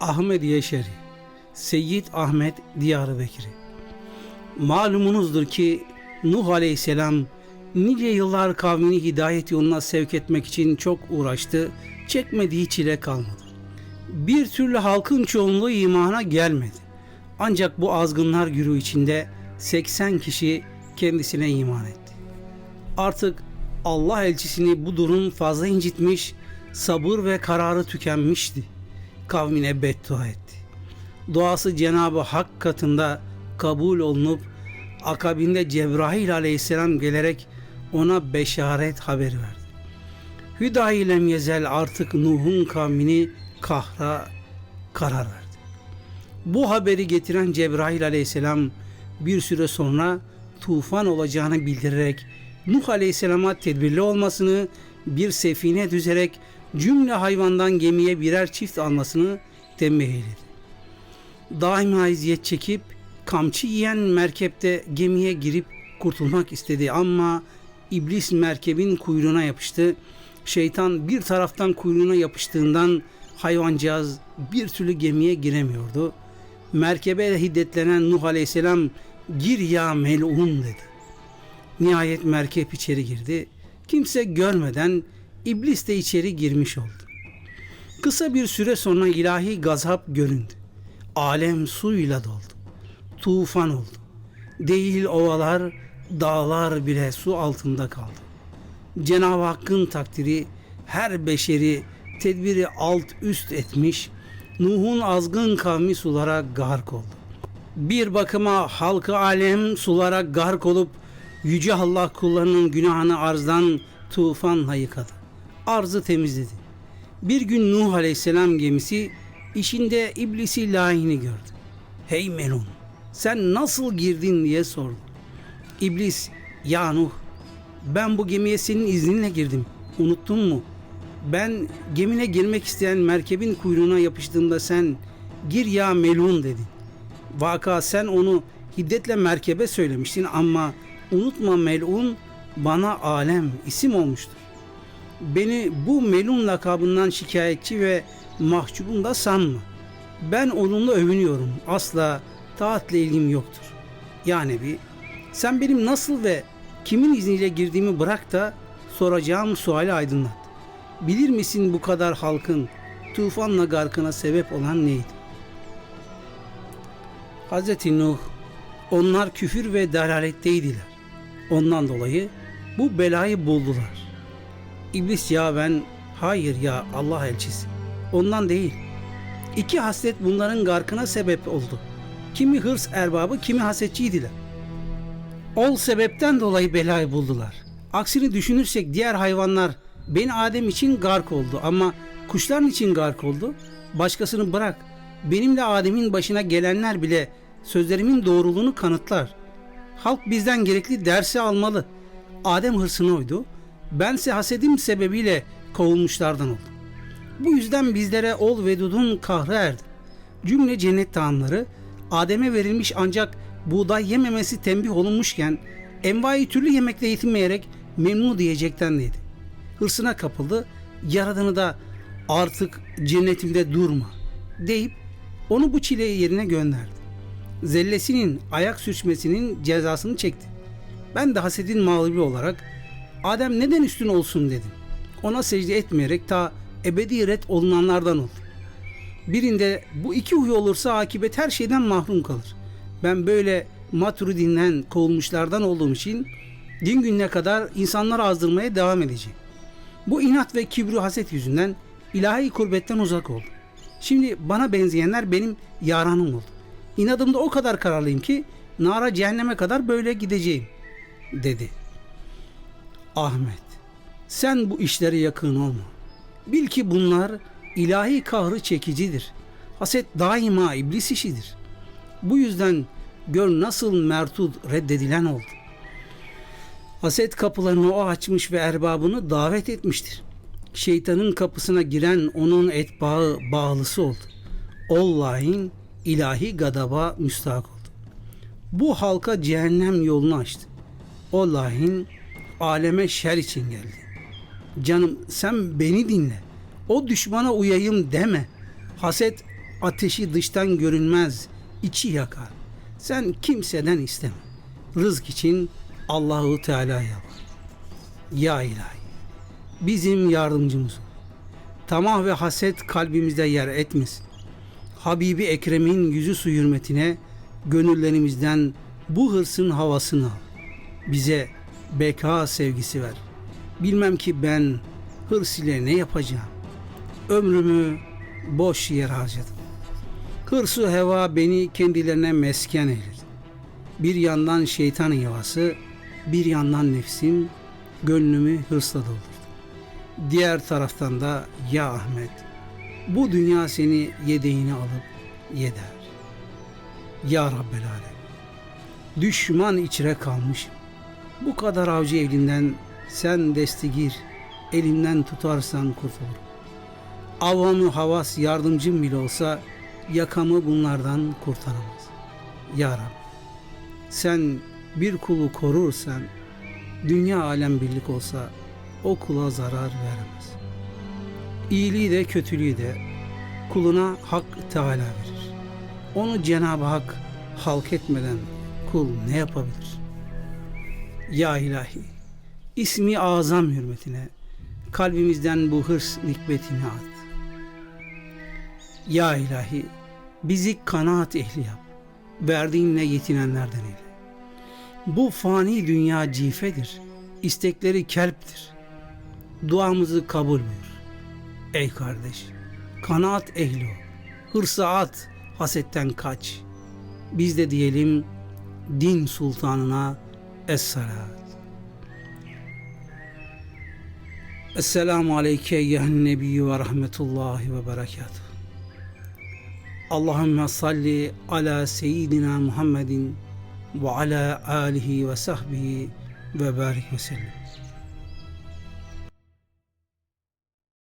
Ahmet Yeşeri, Seyyid Ahmet Diyarbakır'ı. Malumunuzdur ki Nuh Aleyhisselam nice yıllar kavmini hidayet yoluna sevk etmek için çok uğraştı, çekmediği çile kalmadı. Bir türlü halkın çoğunluğu imana gelmedi. Ancak bu azgınlar güruhu içinde 80 kişi kendisine iman etti. Artık Allah elçisini bu durum fazla incitmiş, sabır ve kararı tükenmişti. Kavmine beddua etti. Duası Cenabı Hak katında kabul olunup akabinde Cebrail aleyhisselam gelerek ona beşaret haberi verdi. Hüdayi lem yezel artık Nuh'un kavmini kahra karar verdi. Bu haberi getiren Cebrail aleyhisselam bir süre sonra tufan olacağını bildirerek Nuh aleyhisselama tedbirli olmasını bir sefine düzerek cümle hayvandan gemiye birer çift almasını tembih eyledi. Daima eziyet çekip kamçı yiyen merkepte gemiye girip kurtulmak istedi ama iblis merkebin kuyruğuna yapıştı. Şeytan bir taraftan kuyruğuna yapıştığından hayvancağız bir türlü gemiye giremiyordu. Merkebe hiddetlenen Nuh Aleyhisselam gir ya melun dedi. Nihayet merkep içeri girdi. Kimse görmeden iblis de içeri girmiş oldu. Kısa bir süre sonra ilahi gazap göründü. Alem suyla doldu. Tufan oldu. Değil ovalar, dağlar bile su altında kaldı. Cenab-ı Hakk'ın takdiri her beşeri tedbiri alt üst etmiş, Nuh'un azgın kavmi sulara gark oldu. Bir bakıma halkı alem sulara gark olup Yüce Allah kullarının günahını arzdan tufanla yıkadı. Arzı temizledi. Bir gün Nuh Aleyhisselam gemisi işinde iblisi lahini gördü. Hey Melun sen nasıl girdin diye sordu. İblis ya Nuh ben bu gemiye senin izninle girdim. Unuttun mu? Ben gemine girmek isteyen merkebin kuyruğuna yapıştığımda sen gir ya Melun dedin. Vaka sen onu hiddetle merkebe söylemiştin ama unutma melun bana alem isim olmuştur. Beni bu melun lakabından şikayetçi ve mahcubun da sanma. Ben onunla övünüyorum. Asla taatle ilgim yoktur. Yani bir sen benim nasıl ve kimin izniyle girdiğimi bırak da soracağım suali aydınlat. Bilir misin bu kadar halkın tufanla garkına sebep olan neydi? Hazreti Nuh onlar küfür ve dalaletteydiler. Ondan dolayı bu belayı buldular. İblis ya ben hayır ya Allah elçisi. Ondan değil. İki haslet bunların garkına sebep oldu. Kimi hırs erbabı kimi hasetçiydiler. Ol sebepten dolayı belayı buldular. Aksini düşünürsek diğer hayvanlar beni Adem için gark oldu ama kuşların için gark oldu. Başkasını bırak. Benimle Adem'in başına gelenler bile sözlerimin doğruluğunu kanıtlar. Halk bizden gerekli dersi almalı. Adem hırsına uydu. Bense hasedim sebebiyle kovulmuşlardan oldum. Bu yüzden bizlere ol vedudun kahrı erdi. Cümle cennet taamları Adem'e verilmiş ancak buğday yememesi tembih olunmuşken envai türlü yemekle yetinmeyerek memnun diyecekten dedi. Hırsına kapıldı. Yaradanı da artık cennetimde durma deyip onu bu çileyi yerine gönderdi. Zellesinin ayak sürçmesinin cezasını çekti. Ben de hasedin mağlubi olarak Adem neden üstün olsun dedim. Ona secde etmeyerek ta ebedi ret olunanlardan oldu. Birinde bu iki huy olursa akibet her şeyden mahrum kalır. Ben böyle maturidinden kovulmuşlardan olduğum için din gününe kadar insanları azdırmaya devam edeceğim. Bu inat ve kibru haset yüzünden ilahi kurbetten uzak oldum. Şimdi bana benzeyenler benim yaranım oldu. İnadımda o kadar kararlıyım ki nara cehenneme kadar böyle gideceğim dedi. Ahmet sen bu işlere yakın olma. Bil ki bunlar ilahi kahrı çekicidir. Haset daima iblis işidir. Bu yüzden gör nasıl mertud reddedilen oldu. Haset kapılarını o açmış ve erbabını davet etmiştir. Şeytanın kapısına giren onun etbağı bağlısı oldu. Allah'ın ilahi gadaba müstahak oldu. Bu halka cehennem yolunu açtı. Allah'ın aleme şer için geldi. Canım sen beni dinle. O düşmana uyayım deme. Haset Ateşi dıştan görünmez, içi yakar. Sen kimseden isteme. Rızk için Allahu Teala'ya bak. Ya ilahi, bizim yardımcımız. Tamah ve haset kalbimizde yer etmesin. Habibi Ekrem'in yüzü su hürmetine gönüllerimizden bu hırsın havasını al. Bize beka sevgisi ver. Bilmem ki ben hırs ile ne yapacağım. Ömrümü boş yere harcadım. Hırsı heva beni kendilerine mesken eyledi. Bir yandan şeytan yuvası, bir yandan nefsim gönlümü hırsla doldurdu. Diğer taraftan da ya Ahmet, bu dünya seni yedeğine alıp yeder. Ya Rabbel Alem, düşman içre kalmışım. Bu kadar avcı elinden sen destigir, elimden tutarsan kurtulurum. Avamı havas yardımcım bile olsa yakamı bunlardan kurtaramaz. Ya Rabbi, sen bir kulu korursan, dünya alem birlik olsa o kula zarar veremez. İyiliği de kötülüğü de kuluna Hak Teala verir. Onu Cenab-ı Hak halk etmeden kul ne yapabilir? Ya ilahi, ismi azam hürmetine kalbimizden bu hırs nikmetini at. Ya ilahi, bizi kanaat ehli yap. Verdiğinle yetinenlerden eyle. Bu fani dünya cifedir. istekleri kelptir. Duamızı kabul buyur. Ey kardeş, kanaat ehli ol. Hırsa at, hasetten kaç. Biz de diyelim din sultanına es-salat. Esselamu aleyke eyyühen nebiyyü ve rahmetullahi ve berekatuhu. Allahümme salli ala seyyidina Muhammedin ve ala alihi ve sahbihi ve barik ve sellem.